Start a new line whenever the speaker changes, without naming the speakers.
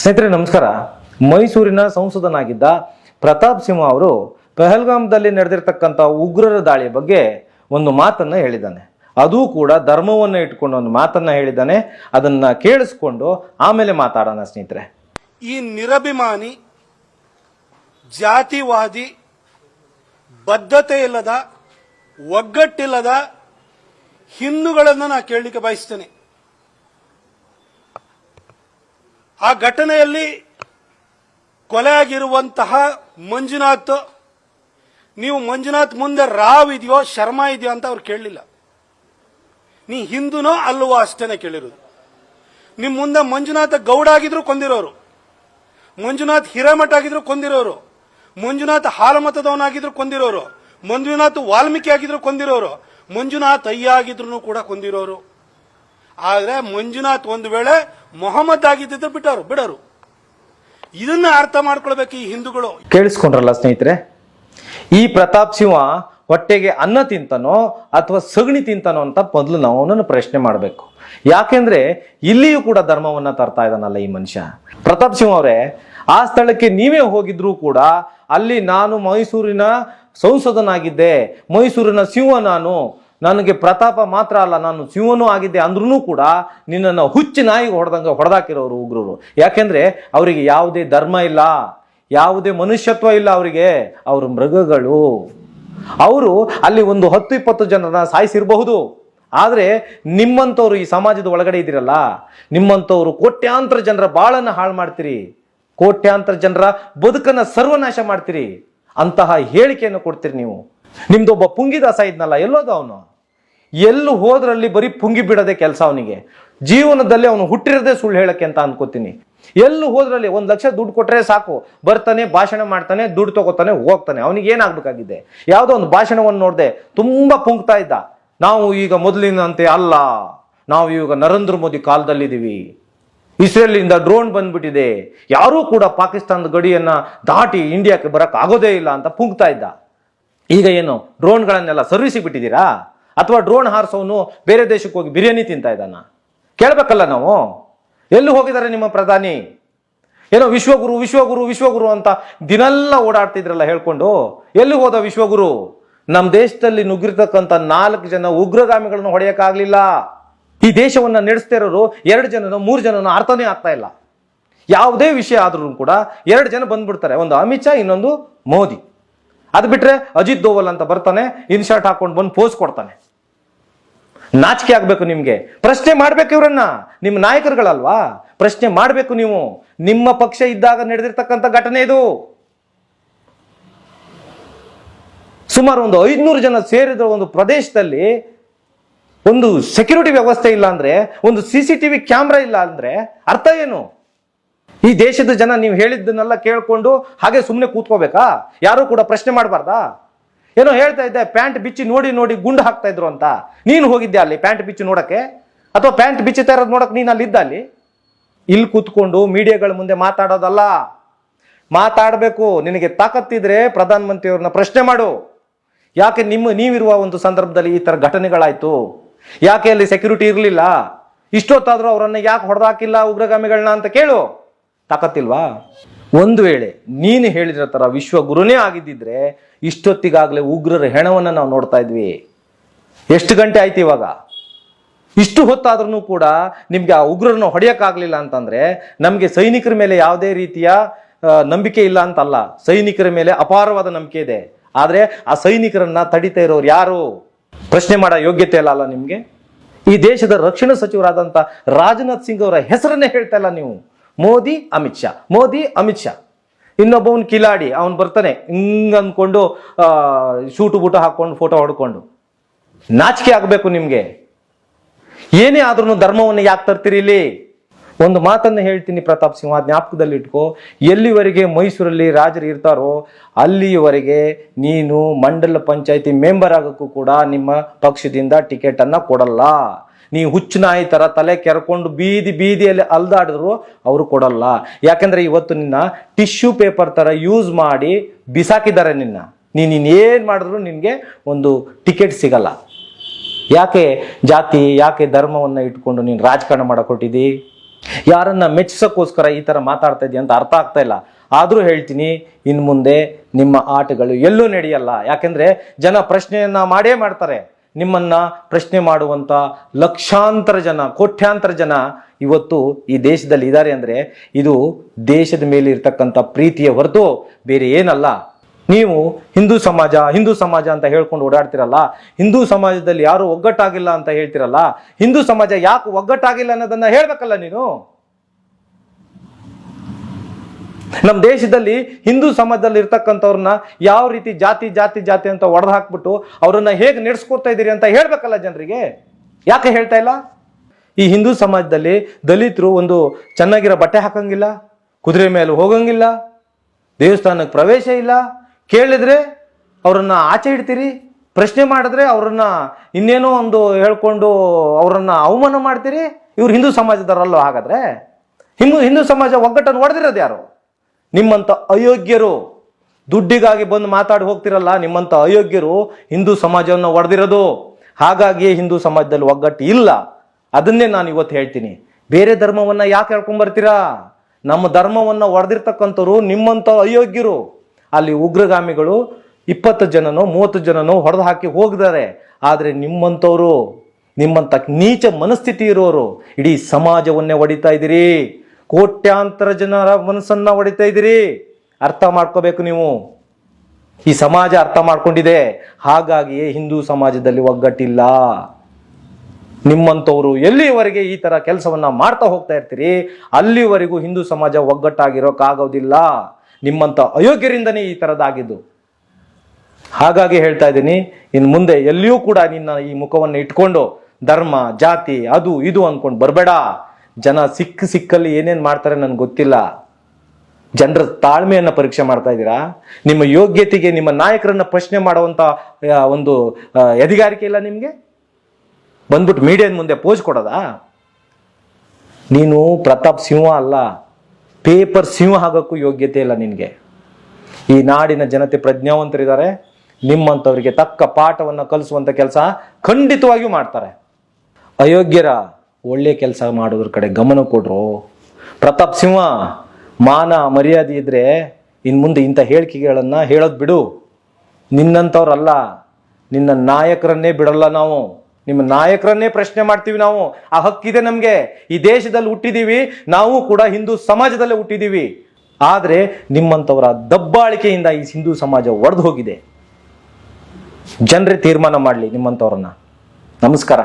ಸ್ನೇಹಿತರೆ, ನಮಸ್ಕಾರ. ಮೈಸೂರಿನ ಸಂಸದನಾಗಿದ್ದ ಪ್ರತಾಪ್ ಸಿಂಹ ಅವರು ಪೆಹಲ್ಗಾಮ್ದಲ್ಲಿ ನಡೆದಿರ್ತಕ್ಕಂಥ ಉಗ್ರರ ದಾಳಿಯ ಬಗ್ಗೆ ಒಂದು ಮಾತನ್ನು ಹೇಳಿದ್ದಾನೆ. ಅದು ಕೂಡ ಧರ್ಮವನ್ನು ಇಟ್ಕೊಂಡು ಒಂದು ಮಾತನ್ನು ಹೇಳಿದ್ದಾನೆ. ಅದನ್ನು ಕೇಳಿಸ್ಕೊಂಡು ಆಮೇಲೆ ಮಾತಾಡೋಣ ಸ್ನೇಹಿತರೆ.
ಈ ನಿರಭಿಮಾನಿ, ಜಾತಿವಾದಿ ಬದ್ಧತೆ ಇಲ್ಲದ ಒಗ್ಗಟ್ಟಿಲ್ಲದ ಹಿಂದೂಗಳನ್ನು ನಾನು ಕೇಳಲಿಕ್ಕೆ ಬಯಸ್ತೇನೆ. ಆ ಘಟನೆಯಲ್ಲಿ ಕೊಲೆಯಾಗಿರುವಂತಹ ಮಂಜುನಾಥ್, ನೀವು ಮಂಜುನಾಥ್ ಮುಂದೆ ರಾವ್ ಇದೆಯೋ, ಶರ್ಮಾ ಇದೆಯೋ ಅಂತ ಅವ್ರು ಕೇಳಲಿಲ್ಲ. ನೀ ಹಿಂದೂನೋ ಅಲ್ಲವೋ ಅಷ್ಟೇನೆ ಕೇಳಿರೋದು. ನಿಮ್ಮ ಮುಂದೆ ಮಂಜುನಾಥ ಗೌಡ ಆಗಿದ್ರು ಕೊಂದಿರೋರು. ಮಂಜುನಾಥ್ ಹಿರೇಮಠ ಆಗಿದ್ರು ಕೊಂದಿರೋರು. ಮಂಜುನಾಥ್ ಹಾಲಮತದವನಾಗಿದ್ರು ಕೊಂದಿರೋರು. ಮಂಜುನಾಥ್ ವಾಲ್ಮೀಕಿ ಆಗಿದ್ರು ಕೊಂದಿರೋರು. ಮಂಜುನಾಥ್ ಅಯ್ಯ ಆಗಿದ್ರು ಕೂಡ ಕೊಂದಿರೋರು. ಆದ್ರೆ ಮಂಜುನಾಥ್ ಒಂದು ವೇಳೆ ಮೊಹಮ್ಮದ್ ಆಗಿದ್ದಿದ್ರೆ ಬಿಟ್ಟರು ಬಿಡರು. ಇದನ್ನ ಅರ್ಥ ಮಾಡ್ಕೊಳ್ಬೇಕು ಈ ಹಿಂದೂಗಳು.
ಕೇಳಿಸ್ಕೊಂಡ್ರಲ್ಲ ಸ್ನೇಹಿತರೆ? ಈ ಪ್ರತಾಪ್ ಸಿಂಹ ಹೊಟ್ಟೆಗೆ ಅನ್ನ ತಿಂತಾನೋ ಅಥವಾ ಸಗಣಿ ತಿಂತಾನೋ ಅಂತ ಮೊದಲು ನಾವು ಅವನನ್ನು ಪ್ರಶ್ನೆ ಮಾಡಬೇಕು. ಯಾಕೆಂದ್ರೆ ಇಲ್ಲಿಯೂ ಕೂಡ ಧರ್ಮವನ್ನ ತರ್ತಾ ಇದ್ದಾನಲ್ಲ ಈ ಮನುಷ್ಯ. ಪ್ರತಾಪ್ ಸಿಂಹ ಅವರೇ, ಆ ಸ್ಥಳಕ್ಕೆ ನೀವೇ ಹೋಗಿದ್ರು ಕೂಡ ಅಲ್ಲಿ ನಾನು ಮೈಸೂರಿನ ಸಂಸದನಾಗಿದ್ದೆ, ಮೈಸೂರಿನ ಸಿಂಹ ನಾನು. ನನಗೆ ಪ್ರತಾಪ ಮಾತ್ರ ಅಲ್ಲ, ನಾನು ಸಿಂಹನೂ ಆಗಿದ್ದೆ ಅಂದ್ರೂ ಕೂಡ ನಿನ್ನನ್ನು ಹುಚ್ಚಿ ನಾಯಿಗೆ ಹೊಡೆದಂಗೆ ಹೊಡೆದಾಕಿರೋರು ಉಗ್ರರು. ಯಾಕೆಂದರೆ ಅವರಿಗೆ ಯಾವುದೇ ಧರ್ಮ ಇಲ್ಲ, ಯಾವುದೇ ಮನುಷ್ಯತ್ವ ಇಲ್ಲ ಅವರಿಗೆ, ಅವರು ಮೃಗಗಳು. ಅವರು ಅಲ್ಲಿ ಒಂದು ಹತ್ತು ಇಪ್ಪತ್ತು ಜನರನ್ನ ಸಾಯಿಸಿರಬಹುದು. ಆದರೆ ನಿಮ್ಮಂಥವ್ರು ಈ ಸಮಾಜದ ಒಳಗಡೆ ಇದ್ದೀರಲ್ಲ ನಿಮ್ಮಂಥವ್ರು ಕೋಟ್ಯಾಂತರ ಜನರ ಬಾಳನ್ನು ಹಾಳು ಮಾಡ್ತೀರಿ. ಕೋಟ್ಯಾಂತರ ಜನರ ಬದುಕನ್ನು ಸರ್ವನಾಶ ಮಾಡ್ತೀರಿ. ಅಂತಹ ಹೇಳಿಕೆಯನ್ನು ಕೊಡ್ತೀರಿ ನೀವು. ನಿಮ್ದೊಬ್ಬ ಪುಂಗಿದಾಸ ಇದ್ನಲ್ಲ, ಎಲ್ಲೋದ ಅವನು? ಎಲ್ಲೂ ಹೋದ್ರಲ್ಲಿ ಬರೀ ಪುಂಗಿ ಬಿಡದೆ ಕೆಲಸ ಅವನಿಗೆ. ಜೀವನದಲ್ಲಿ ಅವನು ಹುಟ್ಟಿರೋದೇ ಸುಳ್ಳು ಹೇಳಕ್ಕೆ ಅಂತ ಅನ್ಕೋತೀನಿ. ಎಲ್ಲೂ ಹೋದ್ರಲ್ಲಿ ಒಂದು ಲಕ್ಷ ದುಡ್ಡು ಕೊಟ್ರೆ ಸಾಕು. ಬರ್ತಾನೆ, ಭಾಷಣ ಮಾಡ್ತಾನೆ, ದುಡ್ಡು ತಗೋತಾನೆ, ಹೋಗ್ತಾನೆ. ಅವನಿಗೆ ಏನಾಗ್ಬೇಕಾಗಿದೆ? ಯಾವುದೋ ಒಂದು ಭಾಷಣವನ್ನು ನೋಡಿದೆ ತುಂಬಾ ಪುಂಕ್ತಾ ಇದ್ದ. ನಾವು ಈಗ ಮೊದಲಿನಂತೆ ಅಲ್ಲ. ನಾವು ಈಗ ನರೇಂದ್ರ ಮೋದಿ ಕಾಲದಲ್ಲಿದ್ದೀವಿ. ಇಸ್ರೇಲಿಂದ ಡ್ರೋನ್ ಬಂದ್ಬಿಟ್ಟಿದೆ. ಯಾರೂ ಕೂಡ ಪಾಕಿಸ್ತಾನದ ಗಡಿಯನ್ನ ದಾಟಿ ಇಂಡಿಯಾಕ್ಕೆ ಬರೋಕ್ಕಾಗೋದೇ ಇಲ್ಲ ಅಂತ ಪುಂಕ್ತಾ ಇದ್ದ. ಈಗ ಏನು ಡ್ರೋನ್ಗಳನ್ನೆಲ್ಲ ಸರ್ವಿಸಿಗೆ ಬಿಟ್ಟಿದ್ದೀರಾ? ಅಥವಾ ಡ್ರೋನ್ ಹಾರಿಸೋನು ಬೇರೆ ದೇಶಕ್ಕೆ ಹೋಗಿ ಬಿರಿಯಾನಿ ತಿಂತಾ ಇದ್ದಾನ? ಕೇಳಬೇಕಲ್ಲ ನಾವು. ಎಲ್ಲಿ ಹೋಗಿದ್ದಾರೆ ನಿಮ್ಮ ಪ್ರಧಾನಿ? ಏನೋ ವಿಶ್ವಗುರು ವಿಶ್ವಗುರು ವಿಶ್ವಗುರು ಅಂತ ದಿನೆಲ್ಲ ಓಡಾಡ್ತಿದ್ರಲ್ಲ ಹೇಳ್ಕೊಂಡು, ಎಲ್ಲಿ ಹೋದ ವಿಶ್ವಗುರು? ನಮ್ಮ ದೇಶದಲ್ಲಿ ನುಗ್ಗಿರ್ತಕ್ಕಂಥ ನಾಲ್ಕು ಜನ ಉಗ್ರಗಾಮಿಗಳನ್ನು ಹೊಡೆಯೋಕ್ಕಾಗಲಿಲ್ಲ. ಈ ದೇಶವನ್ನು ನಡೆಸ್ತಿರೋರು ಎರಡು ಜನನ, ಮೂರು ಜನನ ಅರ್ಥನೇ ಆಗ್ತಾ ಇಲ್ಲ. ಯಾವುದೇ ವಿಷಯ ಆದ್ರೂ ಕೂಡ ಎರಡು ಜನ ಬಂದ್ಬಿಡ್ತಾರೆ. ಒಂದು ಅಮಿತ್ ಶಾ, ಇನ್ನೊಂದು ಮೋದಿ. ಅದು ಬಿಟ್ರೆ ಅಜಿತ್ ದೋವಲ್ ಅಂತ ಬರ್ತಾನೆ ಇನ್ಶರ್ಟ್ ಹಾಕೊಂಡು ಬಂದು ಪೋಸ್ ಕೊಡ್ತಾನೆ. ನಾಚಿಕೆ ಆಗ್ಬೇಕು ನಿಮ್ಗೆ. ಪ್ರಶ್ನೆ ಮಾಡ್ಬೇಕು ಇವರನ್ನ. ನಿಮ್ಮ ನಾಯಕರುಗಳಲ್ವಾ? ಪ್ರಶ್ನೆ ಮಾಡ್ಬೇಕು ನೀವು. ನಿಮ್ಮ ಪಕ್ಷ ಇದ್ದಾಗ ನಡೆದಿರ್ತಕ್ಕಂಥ ಘಟನೆ ಇದು. ಸುಮಾರು ಒಂದು ಐದ್ನೂರು ಜನ ಸೇರಿದ ಒಂದು ಪ್ರದೇಶದಲ್ಲಿ ಒಂದು ಸೆಕ್ಯೂರಿಟಿ ವ್ಯವಸ್ಥೆ ಇಲ್ಲ ಅಂದ್ರೆ, ಒಂದು ಸಿ ಸಿ ಟಿವಿ ಕ್ಯಾಮ್ರಾ ಇಲ್ಲ ಅಂದ್ರೆ ಅರ್ಥ ಏನು? ಈ ದೇಶದ ಜನ ನೀವು ಹೇಳಿದ್ದನ್ನೆಲ್ಲ ಕೇಳ್ಕೊಂಡು ಹಾಗೆ ಸುಮ್ಮನೆ ಕೂತ್ಕೋಬೇಕಾ? ಯಾರೂ ಕೂಡ ಪ್ರಶ್ನೆ ಮಾಡಬಾರ್ದಾ? ಏನೋ ಹೇಳ್ತಾ ಇದ್ದೆ, ಪ್ಯಾಂಟ್ ಬಿಚ್ಚಿ ನೋಡಿ ನೋಡಿ ಗುಂಡು ಹಾಕ್ತಾ ಇದ್ರು ಅಂತ. ನೀನು ಹೋಗಿದ್ದೆ ಅಲ್ಲಿ ಪ್ಯಾಂಟ್ ಬಿಚ್ಚಿ ನೋಡಕ್ಕೆ? ಅಥವಾ ಪ್ಯಾಂಟ್ ಬಿಚ್ಚಿ ಇರೋದು ನೋಡಕ್ಕೆ ನೀನು ಅಲ್ಲಿ ಇದ್ದ ಅಲ್ಲಿ? ಇಲ್ಲಿ ಕೂತ್ಕೊಂಡು ಮೀಡಿಯಾಗಳ ಮುಂದೆ ಮಾತಾಡೋದಲ್ಲ. ಮಾತಾಡಬೇಕು. ನಿನಗೆ ತಾಕತ್ತಿದ್ರೆ ಪ್ರಧಾನಮಂತ್ರಿಯವ್ರನ್ನ ಪ್ರಶ್ನೆ ಮಾಡು. ಯಾಕೆ ನಿಮ್ಮ, ನೀವಿರುವ ಒಂದು ಸಂದರ್ಭದಲ್ಲಿ ಈ ತರ ಘಟನೆಗಳಾಯಿತು? ಯಾಕೆ ಅಲ್ಲಿ ಸೆಕ್ಯೂರಿಟಿ ಇರಲಿಲ್ಲ? ಇಷ್ಟೊತ್ತಾದರೂ ಅವರನ್ನು ಯಾಕೆ ಹೊಡೆದಾಕಿಲ್ಲ ಉಗ್ರಗಾಮಿಗಳನ್ನ ಅಂತ ಕೇಳು. ತಾಕತ್ತಿಲ್ವಾ? ಒಂದು ವೇಳೆ ನೀನು ಹೇಳಿರೋ ತರ ವಿಶ್ವ ಗುರುನೇ ಆಗಿದ್ದಿದ್ರೆ ಇಷ್ಟೊತ್ತಿಗಾಗಲೇ ಉಗ್ರರ ಹೆಣವನ್ನು ನಾವು ನೋಡ್ತಾ ಇದ್ವಿ. ಎಷ್ಟು ಗಂಟೆ ಆಯ್ತು ಇವಾಗ? ಇಷ್ಟು ಹೊತ್ತಾದ್ರೂ ಕೂಡ ನಿಮ್ಗೆ ಆ ಉಗ್ರರನ್ನ ಹೊಡೆಯೋಕ್ಕಾಗಲಿಲ್ಲ ಅಂತಂದ್ರೆ ನಮಗೆ ಸೈನಿಕರ ಮೇಲೆ ಯಾವುದೇ ರೀತಿಯ ನಂಬಿಕೆ ಇಲ್ಲ ಅಂತಲ್ಲ. ಸೈನಿಕರ ಮೇಲೆ ಅಪಾರವಾದ ನಂಬಿಕೆ ಇದೆ. ಆದರೆ ಆ ಸೈನಿಕರನ್ನ ತಡಿತಾ ಇರೋರು ಯಾರು? ಪ್ರಶ್ನೆ ಮಾಡೋ ಯೋಗ್ಯತೆ ಇಲ್ಲ ಅಲ್ಲ ನಿಮಗೆ? ಈ ದೇಶದ ರಕ್ಷಣಾ ಸಚಿವರಾದಂಥ ರಾಜನಾಥ್ ಸಿಂಗ್ ಅವರ ಹೆಸರನ್ನೇ ಹೇಳ್ತಾ ಇಲ್ಲ ನೀವು. ಮೋದಿ, ಅಮಿತ್ ಶಾ. ಮೋದಿ, ಅಮಿತ್ ಶಾ. ಇನ್ನೊಬ್ಬವನ್ ಕಿಲಾಡಿ, ಅವನು ಬರ್ತಾನೆ. ಹಿಂಗ್ ಅಂದ್ಕೊಂಡು ಶೂಟು ಬೂಟ ಹಾಕೊಂಡು ಫೋಟೋ ಹೊಡ್ಕೊಂಡು. ನಾಚಿಕೆ ಆಗಬೇಕು ನಿಮಗೆ. ಏನೇ ಆದ್ರೂ ಧರ್ಮವನ್ನು ಯಾಕೆ ತರ್ತೀರಿ ಇಲ್ಲಿ? ಒಂದು ಮಾತನ್ನು ಹೇಳ್ತೀನಿ ಪ್ರತಾಪ್ ಸಿಂಹ ಜ್ಞಾಪಕದಲ್ಲಿ ಇಟ್ಕೋ. ಎಲ್ಲಿವರೆಗೆ ಮೈಸೂರಲ್ಲಿ ರಾಜರು ಇರ್ತಾರೋ ಅಲ್ಲಿಯವರೆಗೆ ನೀನು ಮಂಡಲ ಪಂಚಾಯಿತಿ ಮೆಂಬರ್ ಆಗೋಕ್ಕೂ ಕೂಡ ನಿಮ್ಮ ಪಕ್ಷದಿಂದ ಟಿಕೆಟ್ ಅನ್ನ ಕೊಡಲ್ಲ. ನೀ ಹುಚ್ಚು ನಾಯಿ ಥರ ತಲೆ ಕೆರ್ಕೊಂಡು ಬೀದಿ ಬೀದಿಯಲ್ಲಿ ಅಲ್ದಾಡಿದ್ರು ಅವರು ಕೊಡಲ್ಲ. ಯಾಕಂದ್ರೆ ಇವತ್ತು ನಿನ್ನ ಟಿಶ್ಯೂ ಪೇಪರ್ ಥರ ಯೂಸ್ ಮಾಡಿ ಬಿಸಾಕಿದ್ದಾರೆ ನಿನ್ನ. ನೀನು ಇನ್ನೇನು ಮಾಡಿದ್ರು ನಿನಗೆ ಒಂದು ಟಿಕೆಟ್ ಸಿಗಲ್ಲ. ಯಾಕೆ ಜಾತಿ, ಯಾಕೆ ಧರ್ಮವನ್ನು ಇಟ್ಕೊಂಡು ನೀನು ರಾಜಕಾರಣ ಮಾಡಿಕೊಟ್ಟಿದ್ದಿ? ಯಾರನ್ನ ಮೆಚ್ಚಿಸೋಕ್ಕೋಸ್ಕರ ಈ ಥರ ಮಾತಾಡ್ತಾ ಇದೆಯಾ ಅಂತ ಅರ್ಥ ಆಗ್ತಾ ಇಲ್ಲ. ಆದರೂ ಹೇಳ್ತೀನಿ ಇನ್ನು ಮುಂದೆ ನಿಮ್ಮ ಆಟಗಳು ಎಲ್ಲೂ ನಡೆಯಲ್ಲ. ಯಾಕೆಂದರೆ ಜನ ಪ್ರಶ್ನೆಯನ್ನು ಮಾಡೇ ಮಾಡ್ತಾರೆ. ನಿಮ್ಮನ್ನ ಪ್ರಶ್ನೆ ಮಾಡುವಂಥ ಲಕ್ಷಾಂತರ ಜನ, ಕೋಟ್ಯಾಂತರ ಜನ ಇವತ್ತು ಈ ದೇಶದಲ್ಲಿ ಇದ್ದಾರೆ ಅಂದರೆ ಇದು ದೇಶದ ಮೇಲೆ ಇರ್ತಕ್ಕಂಥ ಪ್ರೀತಿಯ ಹೊರತು ಬೇರೆ ಏನಲ್ಲ. ನೀವು ಹಿಂದೂ ಸಮಾಜ ಹಿಂದೂ ಸಮಾಜ ಅಂತ ಹೇಳ್ಕೊಂಡು ಓಡಾಡ್ತಿರಲ್ಲ, ಹಿಂದೂ ಸಮಾಜದಲ್ಲಿ ಯಾರು ಒಗ್ಗಟ್ಟಾಗಿಲ್ಲ ಅಂತ ಹೇಳ್ತಿರಲ್ಲ, ಹಿಂದೂ ಸಮಾಜ ಯಾಕೆ ಒಗ್ಗಟ್ಟಾಗಿಲ್ಲ ಅನ್ನೋದನ್ನ ಹೇಳಬೇಕಲ್ಲ ನೀನು? ನಮ್ಮ ದೇಶದಲ್ಲಿ ಹಿಂದೂ ಸಮಾಜದಲ್ಲಿ ಇರ್ತಕ್ಕಂಥವ್ರನ್ನ ಯಾವ ರೀತಿ ಜಾತಿ ಜಾತಿ ಜಾತಿ ಅಂತ ಒಡೆದು ಹಾಕ್ಬಿಟ್ಟು ಅವ್ರನ್ನ ಹೇಗೆ ನಡೆಸ್ಕೊತಾ ಇದ್ದೀರಿ ಅಂತ ಹೇಳ್ಬೇಕಲ್ಲ ಜನರಿಗೆ? ಯಾಕೆ ಹೇಳ್ತಾ ಇಲ್ಲ? ಈ ಹಿಂದೂ ಸಮಾಜದಲ್ಲಿ ದಲಿತರು ಒಂದು ಚೆನ್ನಾಗಿರೋ ಬಟ್ಟೆ ಹಾಕಂಗಿಲ್ಲ, ಕುದುರೆ ಮೇಲೆ ಹೋಗಂಗಿಲ್ಲ, ದೇವಸ್ಥಾನಕ್ಕೆ ಪ್ರವೇಶ ಇಲ್ಲ. ಕೇಳಿದ್ರೆ ಅವರನ್ನು ಆಚೆ ಇಡ್ತೀರಿ? ಪ್ರಶ್ನೆ ಮಾಡಿದ್ರೆ ಅವ್ರನ್ನ ಇನ್ನೇನೋ ಒಂದು ಹೇಳ್ಕೊಂಡು ಅವರನ್ನ ಅವಮಾನ ಮಾಡ್ತೀರಿ? ಇವ್ರು ಹಿಂದೂ ಸಮಾಜದವರಲ್ಲೋ ಹಾಗಾದ್ರೆ? ಹಿಂದೂ ಹಿಂದೂ ಸಮಾಜ ಒಗ್ಗಟ್ಟನ್ನು ಹೊಡೆದಿರೋದು ಯಾರು? ನಿಮ್ಮಂಥ ಅಯೋಗ್ಯರು ದುಡ್ಡಿಗಾಗಿ ಬಂದು ಮಾತಾಡಿ ಹೋಗ್ತಿರಲ್ಲ ನಿಮ್ಮಂಥ ಅಯೋಗ್ಯರು ಹಿಂದೂ ಸಮಾಜವನ್ನು ಒಡೆದಿರೋದು. ಹಾಗಾಗಿ ಹಿಂದೂ ಸಮಾಜದಲ್ಲಿ ಒಗ್ಗಟ್ಟು ಇಲ್ಲ. ಅದನ್ನೇ ನಾನು ಇವತ್ತು ಹೇಳ್ತೀನಿ. ಬೇರೆ ಧರ್ಮವನ್ನು ಯಾಕೆ ಹೇಳ್ಕೊಂಬರ್ತೀರಾ ನಮ್ಮ ಧರ್ಮವನ್ನು ಒಡೆದಿರ್ತಕ್ಕಂಥವ್ರು ನಿಮ್ಮಂಥ ಅಯೋಗ್ಯರು. ಅಲ್ಲಿ ಉಗ್ರಗಾಮಿಗಳು ಇಪ್ಪತ್ತು ಜನನೋ, ಮೂವತ್ತು ಜನನೋ ಹೊಡೆದು ಹಾಕಿ ಹೋಗಿದ್ದಾರೆ. ಆದರೆ ನಿಮ್ಮಂಥವರು ನಿಮ್ಮಂಥ ನೀಚ ಮನಸ್ಥಿತಿ ಇರೋರು ಇಡೀ ಸಮಾಜವನ್ನೇ ಹೊಡಿತಾ ಇದ್ದೀರಿ. ಕೋಟ್ಯಾಂತರ ಜನರ ಮನಸ್ಸನ್ನ ಹೊಡಿತಾ ಇದ್ದೀರಿ. ಅರ್ಥ ಮಾಡ್ಕೋಬೇಕು ನೀವು. ಈ ಸಮಾಜ ಅರ್ಥ ಮಾಡ್ಕೊಂಡಿದೆ. ಹಾಗಾಗಿಯೇ ಹಿಂದೂ ಸಮಾಜದಲ್ಲಿ ಒಗ್ಗಟ್ಟಿಲ್ಲ. ನಿಮ್ಮಂಥವ್ರು ಎಲ್ಲಿವರೆಗೆ ಈ ತರ ಕೆಲಸವನ್ನ ಮಾಡ್ತಾ ಹೋಗ್ತಾ ಇರ್ತೀರಿ? ಅಲ್ಲಿವರೆಗೂ ಹಿಂದೂ ಸಮಾಜ ಒಗ್ಗಟ್ಟಾಗಿರೋಕ್ಕಾಗೋದಿಲ್ಲ ನಿಮ್ಮಂಥ ಅಯೋಗ್ಯರಿಂದನೇ ಈ ಥರದ್ದಾಗಿದ್ದು ಹಾಗಾಗಿ ಹೇಳ್ತಾ ಇದ್ದೀನಿ ಇನ್ನು ಮುಂದೆ ಎಲ್ಲಿಯೂ ಕೂಡ ನಿನ್ನ ಈ ಮುಖವನ್ನು ಇಟ್ಕೊಂಡು ಧರ್ಮ, ಜಾತಿ, ಅದು, ಇದು ಅಂದ್ಕೊಂಡು ಬರಬೇಡ. ಜನ ಸಿಕ್ಕ ಸಿಕ್ಕಲ್ಲಿ ಏನೇನು ಮಾಡ್ತಾರೆ ನನಗೆ ಗೊತ್ತಿಲ್ಲ. ಜನರ ತಾಳ್ಮೆಯನ್ನು ಪರೀಕ್ಷೆ ಮಾಡ್ತಾ ಇದ್ದೀರಾ? ನಿಮ್ಮ ಯೋಗ್ಯತೆಗೆ ನಿಮ್ಮ ನಾಯಕರನ್ನು ಪ್ರಶ್ನೆ ಮಾಡುವಂಥ ಒಂದು ಎದಿಗಾರಿಕೆ ಇಲ್ಲ ನಿಮಗೆ? ಬಂದ್ಬಿಟ್ಟು ಮೀಡಿಯಾದ ಮುಂದೆ ಪೋಸ್ ಕೊಡೋದಾ? ನೀನು ಪ್ರತಾಪ್ ಸಿಂಹ ಅಲ್ಲ. ಪೇಪರ್ ಸಿಂಹ ಆಗೋಕ್ಕೂ ಯೋಗ್ಯತೆ ಇಲ್ಲ ನಿನಗೆ. ಈ ನಾಡಿನ ಜನತೆ ಪ್ರಜ್ಞಾವಂತರಿದ್ದಾರೆ. ನಿಮ್ಮಂಥವರಿಗೆ ತಕ್ಕ ಪಾಠವನ್ನು ಕಲಿಸುವಂಥ ಕೆಲಸ ಖಂಡಿತವಾಗಿಯೂ ಮಾಡ್ತಾರೆ. ಅಯೋಗ್ಯರ ಒಳ್ಳೆ ಕೆಲಸ ಮಾಡೋದ್ರ ಕಡೆ ಗಮನ ಕೊಡ್ರು. ಪ್ರತಾಪ್ ಸಿಂಹ, ಮಾನ ಮರ್ಯಾದೆ ಇದ್ರೆ ಇನ್ನು ಮುಂದೆ ಇಂಥ ಹೇಳಿಕೆಗಳನ್ನು ಹೇಳೋದು ಬಿಡು. ನಿನ್ನಂಥವ್ರಲ್ಲ, ನಿನ್ನ ನಾಯಕರನ್ನೇ ಬಿಡಲ್ಲ ನಾವು. ನಿಮ್ಮ ನಾಯಕರನ್ನೇ ಪ್ರಶ್ನೆ ಮಾಡ್ತೀವಿ ನಾವು. ಆ ಹಕ್ಕಿದೆ ನಮಗೆ. ಈ ದೇಶದಲ್ಲಿ ಹುಟ್ಟಿದ್ದೀವಿ ನಾವು ಕೂಡ ಹಿಂದೂ ಸಮಾಜದಲ್ಲೇ ಹುಟ್ಟಿದ್ದೀವಿ ಆದರೆ ನಿಮ್ಮಂಥವರ ದಬ್ಬಾಳಿಕೆಯಿಂದ ಈ ಹಿಂದೂ ಸಮಾಜ ಒಡೆದು ಹೋಗಿದೆ. ಜನರೇ ತೀರ್ಮಾನ ಮಾಡಲಿ ನಿಮ್ಮಂಥವ್ರನ್ನ. ನಮಸ್ಕಾರ.